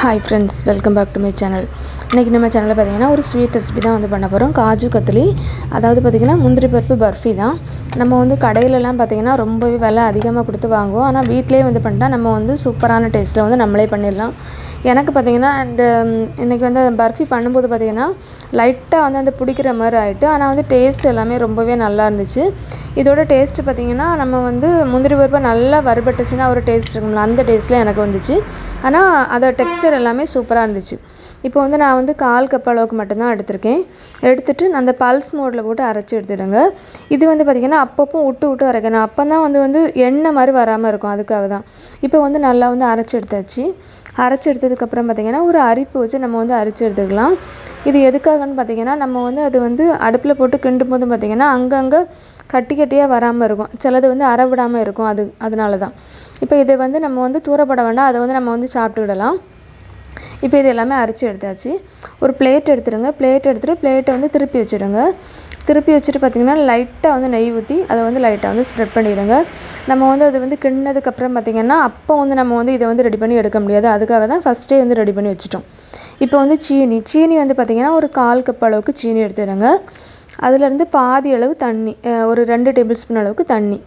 Hi friends welcome back to my channel இன்றைக்கி நம்ம சேனலில் பார்த்தீங்கன்னா ஒரு ஸ்வீட் ரெசிபி தான் வந்து பண்ண போகிறோம் காஜு கத்திலி அதாவது பார்த்திங்கன்னா முந்திரி பருப்பு பர்ஃபி தான். நம்ம வந்து கடையிலலாம் பார்த்திங்கன்னா ரொம்பவே விலை அதிகமாக கொடுத்து வாங்குவோம். ஆனால் வீட்டிலே வந்து பண்ணிட்டா நம்ம வந்து சூப்பரான டேஸ்ட்டில் வந்து நம்மளே பண்ணிடலாம். எனக்கு பார்த்திங்கன்னா இந்த இன்றைக்கி வந்து பர்ஃபி பண்ணும்போது பார்த்திங்கன்னா லைட்டாக வந்து அந்த பிடிக்கிற மாதிரி ஆகிட்டு ஆனால் வந்து டேஸ்ட் எல்லாமே ரொம்பவே நல்லா இருந்துச்சு. இதோட டேஸ்ட்டு பார்த்திங்கன்னா நம்ம வந்து முந்திரி பருப்பை நல்லா வறுபட்டுச்சுன்னா ஒரு டேஸ்ட் இருக்கும்ல அந்த டேஸ்ட்டில் எனக்கு வந்துச்சு. ஆனால் அதோட டெக்ஸ்சர் எல்லாமே சூப்பராக இருந்துச்சு. இப்போ வந்து நான் வந்து கால் கப் அளவுக்கு மட்டும்தான் எடுத்திருக்கேன். எடுத்துகிட்டு அந்த பல்ஸ் மோடில் போட்டு அரைச்சி எடுத்துடுங்க. இது வந்து பார்த்திங்கன்னா அப்பப்போ விட்டு விட்டு வரைக்கணும் அப்போ தான் வந்து வந்து எண்ணெய் மாதிரி வராமல் இருக்கும். அதுக்காக தான் இப்போ வந்து நல்லா வந்து அரைச்சி எடுத்தாச்சு. அரைச்சி எடுத்ததுக்கப்புறம் பார்த்திங்கன்னா ஒரு அரிப்பு வச்சு நம்ம வந்து அரைச்சி எடுத்துக்கலாம். இது எதுக்காகன்னு பார்த்திங்கன்னா நம்ம வந்து அது வந்து அடுப்பில் போட்டு கிண்டும் போது பார்த்திங்கன்னா அங்கங்கே கட்டி கட்டியாக வராமல் இருக்கும். சிலது வந்து அரை விடாமல் இருக்கும். அது அதனால தான் இப்போ இதை வந்து நம்ம வந்து தூரப்பட வேண்டாம். அதை வந்து நம்ம வந்து சாப்பிட்டு விடலாம் இப்போ இது எல்லாமே அரைச்சி எடுத்தாச்சு. ஒரு பிளேட் எடுத்துடுங்க பிளேட் எடுத்துகிட்டு பிளேட்டை வந்து திருப்பி வச்சுடுங்க திருப்பி வச்சுட்டு பார்த்திங்கன்னா லைட்டாக வந்து நெய் ஊற்றி அதை வந்து லைட்டாக வந்து ஸ்ப்ரெட் பண்ணிவிடுங்க நம்ம வந்து அது வந்து கிண்ணதுக்கப்புறம் பார்த்திங்கன்னா அப்போ வந்து நம்ம வந்து இதை வந்து ரெடி பண்ணி எடுக்க முடியாது. அதுக்காக தான் ஃபஸ்ட்டே வந்து ரெடி பண்ணி வச்சுட்டோம். இப்போ வந்து சீனி. சீனி வந்து பார்த்திங்கன்னா ஒரு கால் கப் அளவுக்கு சீனி எடுத்துடுங்க. அதுலேருந்து பாதி அளவு தண்ணி ஒரு ரெண்டு டேபிள் ஸ்பூன் அளவுக்கு தண்ணி.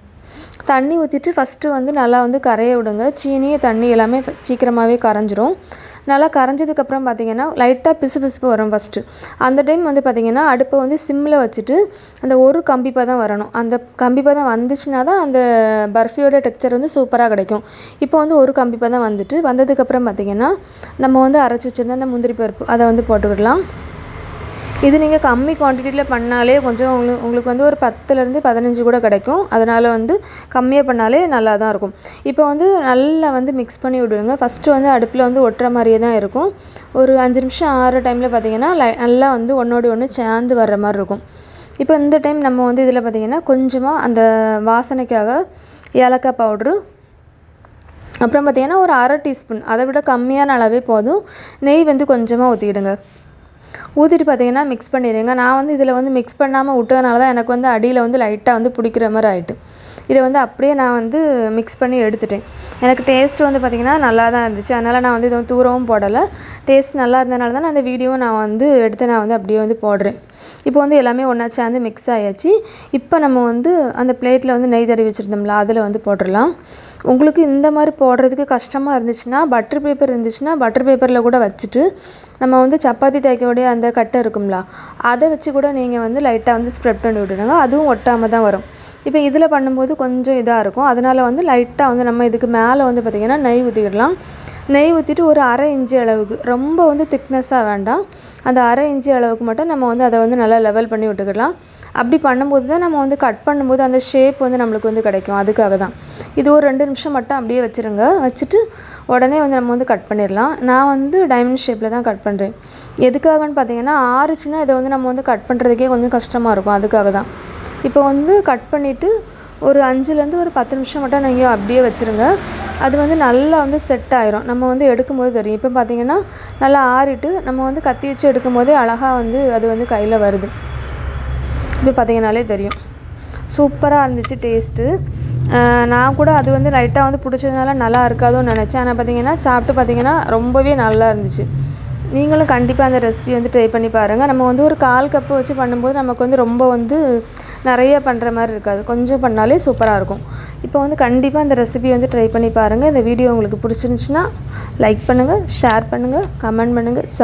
தண்ணி ஊற்றிட்டு ஃபஸ்ட்டு வந்து நல்லா வந்து கரைய விடுங்க. சீனி தண்ணி எல்லாமே சீக்கிரமாகவே கரைஞ்சிரும். நல்லா கரைஞ்சதுக்கப்புறம் பார்த்திங்கன்னா லைட்டாக பிசு பிசுப்பு வரும் ஃபஸ்ட்டு அந்த டைம் வந்து பார்த்திங்கன்னா அடுப்பை வந்து சிம்மில் வச்சுட்டு அந்த ஒரு கம்பிப்பாக தான் வரணும். அந்த கம்பிப்பாக தான் வந்துச்சுன்னா தான் அந்த பர்ஃபியோட டெக்ஸ்சர் வந்து சூப்பராக கிடைக்கும். இப்போ வந்து ஒரு கம்பிப்பாக தான் வந்துட்டு வந்ததுக்கப்புறம் பார்த்திங்கன்னா நம்ம வந்து அரைச்சி வச்சுருந்த அந்த முந்திரி பருப்பு அதை வந்து போட்டுக்கிடலாம் இது நீங்கள் கம்மி குவான்டிட்டியில் பண்ணாலே கொஞ்சம் உங்களுக்கு உங்களுக்கு வந்து ஒரு பத்துலேருந்து பதினஞ்சு கூட கிடைக்கும். அதனால் வந்து கம்மியாக பண்ணாலே நல்லா தான் இருக்கும். இப்போ வந்து நல்லா வந்து மிக்ஸ் பண்ணி விடுங்க. ஃபஸ்ட்டு வந்து அடுப்பில் வந்து ஒட்டுற மாதிரியே தான் இருக்கும். ஒரு அஞ்சு நிமிஷம் ஆறு டைமில் பார்த்தீங்கன்னா நல்லா வந்து ஒன்றோடு ஒன்று சேர்ந்து வர்ற மாதிரி இருக்கும். இப்போ இந்த டைம் நம்ம வந்து இதில் பார்த்திங்கன்னா கொஞ்சமாக அந்த வாசனைக்காக ஏலக்காய் பவுட்ரு அப்புறம் பார்த்திங்கன்னா ஒரு அரை டீஸ்பூன் அதை விட கம்மியான அளவே போதும். நெய் வந்து கொஞ்சமாக ஊற்றிக்கிடுங்க ஊற்றிட்டு பார்த்தீங்கன்னா மிக்ஸ் பண்ணிடுங்க. நான் வந்து இதில் வந்து மிக்ஸ் பண்ணாமல் விட்டதுனால தான் எனக்கு வந்து அடியில் வந்து லைட்டாக வந்து பிடிக்கிற மாதிரி ஆகிட்டு இதை வந்து அப்படியே நான் வந்து மிக்ஸ் பண்ணி எடுத்துட்டேன். எனக்கு டேஸ்ட் வந்து பார்த்திங்கன்னா நல்லா தான் இருந்துச்சு. அதனால் நான் வந்து இதை வந்து தூரவும் போடலை. டேஸ்ட் நல்லா இருந்தனால தான் நான் அந்த வீடியோவும் நான் வந்து எடுத்து நான் வந்து அப்படியே வந்து போடுறேன். இப்போ வந்து எல்லாமே ஒன்றா சேர்ந்து மிக்ஸ் ஆயாச்சு. இப்போ நம்ம வந்து அந்த பிளேட்டில் வந்து நெய் தடவி வச்சுருந்தோம்ல அதில் வந்து போட்டுடலாம். உங்களுக்கு இந்த மாதிரி போடுறதுக்கு கஷ்டமாக இருந்துச்சுன்னா பட்டர் பேப்பர் இருந்துச்சுன்னா பட்டர் பேப்பரில் கூட வச்சுட்டு நம்ம வந்து சப்பாத்தி தேய்க்கக்கூடிய அந்த கட்டை இருக்கும்ல அதை வச்சு கூட நீங்கள் வந்து லைட்டாக வந்து ஸ்ப்ரெட் பண்ணி விட்டுடுங்க. அதுவும் ஒட்டாமல் தான் வரும். இப்போ இதில் பண்ணும்போது கொஞ்சம் இதாக இருக்கும். அதனால் வந்து லைட்டாக வந்து நம்ம இதுக்கு மேலே வந்து பார்த்திங்கன்னா நெய் ஊற்றிக்கிடலாம் நெய் ஊற்றிட்டு ஒரு அரை இன்ச்சு அளவுக்கு ரொம்ப வந்து திக்னஸ்ஸாக வேண்டாம். அந்த அரை இன்ச்சு அளவுக்கு மட்டும் நம்ம வந்து அதை வந்து நல்லா லெவல் பண்ணி விட்டுக்கலாம் அப்படி பண்ணும்போது தான் நம்ம வந்து கட் பண்ணும்போது அந்த ஷேப் வந்து நம்மளுக்கு வந்து கிடைக்கும். அதுக்காக தான். இது ஒரு ரெண்டு நிமிஷம் மட்டும் அப்படியே வச்சுருங்க. வச்சுட்டு உடனே வந்து நம்ம வந்து கட் பண்ணிடலாம். நான் வந்து டைமண்ட் ஷேப்பில் தான் கட் பண்ணுறேன் எதுக்காகன்னு பார்த்தீங்கன்னா ஆறுச்சுன்னா இதை வந்து நம்ம வந்து கட் பண்ணுறதுக்கே கொஞ்சம் கஷ்டமாக இருக்கும். அதுக்காக தான். இப்போ வந்து கட் பண்ணிவிட்டு ஒரு அஞ்சுலேருந்து ஒரு பத்து நிமிஷம் மட்டும் நீங்கள் அப்படியே வச்சுருங்க. அது வந்து நல்லா வந்து செட் ஆயிரும். நம்ம வந்து எடுக்கும்போது தெரியும். இப்போ பார்த்தீங்கன்னா நல்லா ஆறிட்டு நம்ம வந்து கத்தி வச்சு எடுக்கும்போதே அழகாக வந்து அது வந்து கையில் வருது. இப்போ பார்த்தீங்கனாலே தெரியும். சூப்பராக இருந்துச்சு டேஸ்ட்டு நான் கூட அது வந்து லைட்டாக வந்து பிடிச்சதுனால நல்லா இருக்காதோன்னு நினச்சேன். ஆனால் பார்த்திங்கன்னா சாப்பிட்டு பார்த்திங்கன்னா ரொம்பவே நல்லா இருந்துச்சு. நீங்களும் கண்டிப்பாக அந்த ரெசிபி வந்து ட்ரை பண்ணி பாருங்கள் நம்ம வந்து ஒரு கால் கப்பு வச்சு பண்ணும்போது நமக்கு வந்து ரொம்ப வந்து நிறைய பண்ணுற மாதிரி இருக்காது. கொஞ்சம் பண்ணாலே சூப்பராக இருக்கும். இப்போ வந்து கண்டிப்பாக இந்த ரெசிபி வந்து ட்ரை பண்ணி பாருங்கள் இந்த வீடியோ உங்களுக்கு பிடிச்சிருந்துச்சின்னா லைக் பண்ணுங்கள் ஷேர் பண்ணுங்கள் கமெண்ட் பண்ணுங்கள் சப்